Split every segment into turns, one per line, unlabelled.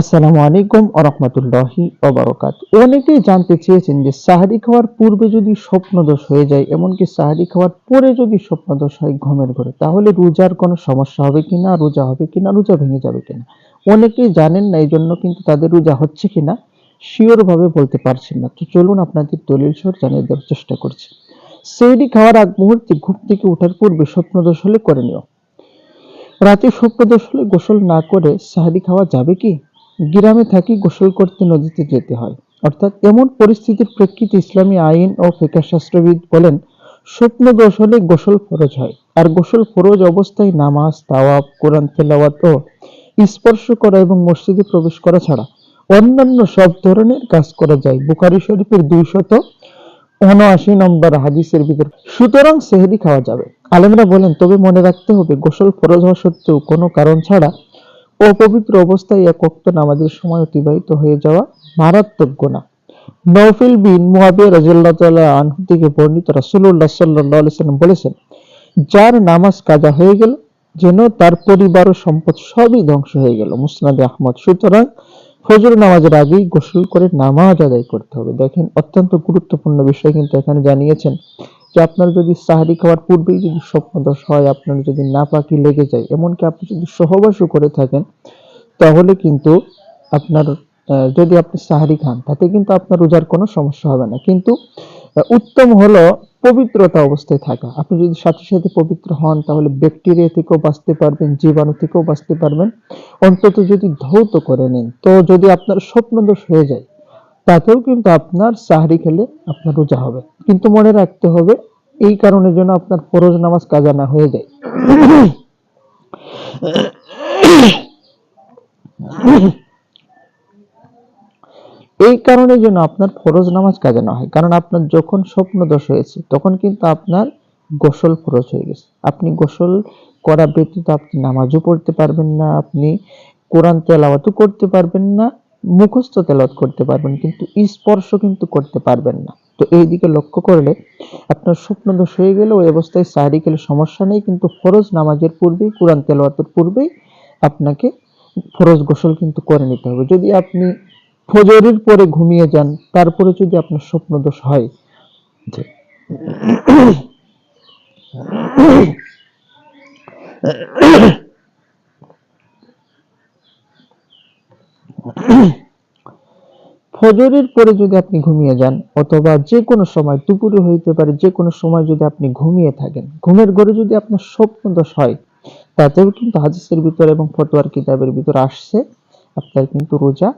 আসসালামু আলাইকুম আরহামতুল্লাহি ওবারকাত অনেকেই জানতে চেয়েছেন যে সাহারি খাওয়ার পূর্বে যদি স্বপ্নদোষ হয়ে যায়, এমনকি সাহারি খাওয়ার পরে যদি স্বপ্নদোষ হয় ঘুমের ঘরে, তাহলে রোজার কোনো সমস্যা হবে কিনা রোজা হবে কিনা রোজা ভেঙে যাবে কিনা অনেকেই জানেন না এই জন্য কিন্তু তাদের রোজা হচ্ছে কিনা শিওর ভাবে বলতে পারছেন না। তো চলুন আপনাদের দলিল সর জানিয়ে দেওয়ার চেষ্টা করছি। সেহরি খাওয়ার আগ মুহূর্তে ঘুম থেকে ওঠার পূর্বে স্বপ্নদোষ হলে করে নিও। রাতে স্বপ্নদোষ হলে গোসল না করে সাহারি খাওয়া যাবে কি? গ্রামে থাকি গোসল করতে নদীতে যেতে হয়। অর্থাৎ এমন পরিস্থিতির প্রেক্ষিতে ইসলামী আইন ও ফিকাহ শাস্ত্রবিদ বলেন, স্বপ্ন হলে গোসল ফরজ হয়, আর গোসল ফরজ অবস্থায় নামাজ তাওয়াব কোরআন তেলাওয়াত ও স্পর্শ করা এবং মসজিদে প্রবেশ করা ছাড়া অন্যান্য সব ধরনের কাজ করা যায়। বুখারি শরীফের দুইশত উনআশি নম্বর হাদিসের ভিতর, সুতরাং সেহরি খাওয়া যাবে। আলেমরা বলেন, তবে মনে রাখতে হবে, গোসল ফরজ হওয়া সত্ত্বেও কোনো কারণ ছাড়া অপবিত্র অবস্থায় এক ওয়াক্ত নামাজের সময় অতিবাহিত হয়ে যাওয়া মারাত্মক গুনাহ। নওফিল বিন মুয়াবিয়া রাদিয়াল্লাহু তাআলা আনহু থেকে বর্ণিত রাসূলুল্লাহ সাল্লাল্লাহু আলাইহি সাল্লাম বলেছেন, যার নামাজ কাজা হয়ে গেল, যেন তার পরিবার ও সম্পদ সবই ধ্বংস হয়ে গেল। মুসনাদে আহমদ। সুতরাং ফজর নামাজের আগেই গোসল করে নামাজ আদায় করতে হবে। দেখেন, অত্যন্ত গুরুত্বপূর্ণ বিষয় কিন্তু এখানে জানিয়েছেন যে আপনার যদি সাহারি খাওয়ার পূর্বেই যদি স্বপ্নদোষ হয়, আপনার যদি নাপাকি লেগে যায়, এমনকি আপনি যদি সহবাসও করে থাকেন, তাহলে কিন্তু আপনার যদি আপনি সাহারি খান, তাতে কিন্তু আপনার রোজার কোনো সমস্যা হবে না। কিন্তু উত্তম হলো পবিত্রতা অবস্থায় থাকা। আপনি যদি সাথে সাথে পবিত্র হন, তাহলে ব্যাকটেরিয়া থেকেও বাঁচতে পারবেন, জীবাণু থেকেও বাঁচতে পারবেন। অন্তত যদি ধৌত করে নেন, তো যদি আপনার স্বপ্নদোষ হয়ে যায় তাতেও কিন্তু আপনার সাহারি খেলে আপনার রোজা হবে। কিন্তু মনে রাখতে হবে, এই কারণে যেন আপনার ফরজ নামাজ কাজা না হয়ে যায়। এই কারণে যেন আপনার ফরজ নামাজ কাজা না হয়। কারণ আপনার যখন স্বপ্ন দোষ হয়েছে, তখন কিন্তু আপনার গোসল ফরজ হয়ে গেছে। আপনি গোসল করা ব্যতীত আপনি নামাজও পড়তে পারবেন না, আপনি কোরআন তেলাওয়াতও করতে পারবেন না মুখস্থ তেলাওয়াত করতে পারবেন, কিন্তু স্পর্শ কিন্তু করতে পারবেন না। তো এই দিকে লক্ষ্য করলে আপনার স্বপ্ন দোষ হয়ে গেলে ওই অবস্থায় সাহারি সমস্যা নেই, কিন্তু ফরজ নামাজের পূর্বেই, কোরআন তেলাওয়াতের পূর্বেই আপনাকে ফরজ গোসল কিন্তু করে নিতে হবে। যদি আপনি ফজরের পরে ঘুমিয়ে যান, তারপরে যদি আপনার স্বপ্ন দোষ হয় ফজরের পরে যদি আপনি ঘুমিয়ে যান, অথবা যে কোনো সময়, দুপুরে হইতে পারে যে কোনো সময় যদি আপনি ঘুমিয়ে থাকেন, ঘুমের ঘরে যদি আপনার স্বপ্ন দোষ হয়, তাতেও কিন্তু হাদিসের ভিতরে এবং ফতোয়ার কিতাবের ভিতর আসছে, আপনার কিন্তু রোজা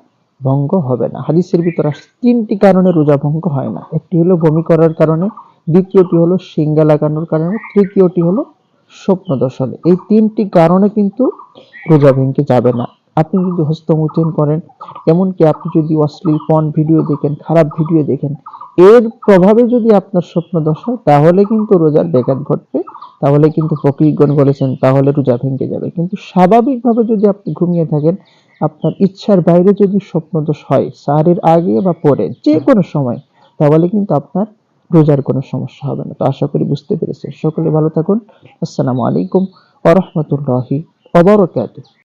ভঙ্গ হবে না। হাদিসের ভিতর আসছে, তিনটি কারণে রোজা ভঙ্গ হয় না। একটি হলো বমি করার কারণে, দ্বিতীয়টি হলো সিঙ্গা লাগানোর কারণে তৃতীয়টি হলো স্বপ্ন দোষ হলে এই তিনটি কারণে কিন্তু রোজা ভেঙে যাবে না। আপনি যদি হস্তমৈথুন করেন এমনকি আপনি যদি অশ্লীল পণ ভিডিও দেখেন, খারাপ ভিডিও দেখেন, এর প্রভাবে যদি আপনার স্বপ্ন হয়, তাহলে কিন্তু রোজার ব্যাঘাত ঘটবে, তাহলে কিন্তু ফকিরগণ বলেছেন, তাহলে রোজা ভেঙে যাবে। কিন্তু স্বাভাবিকভাবে যদি আপনি ঘুমিয়ে থাকেন, আপনার ইচ্ছার বাইরে যদি স্বপ্নদোষ হয় সাহারির আগে বা পরে যে কোনো সময়, তাহলে কিন্তু আপনার রোজার কোনো সমস্যা হবে না। তো আশা করি বুঝতে পেরেছেন। সকলে ভালো থাকুন। আসসালামু আলাইকুম ওয়া রাহমাতুল্লাহি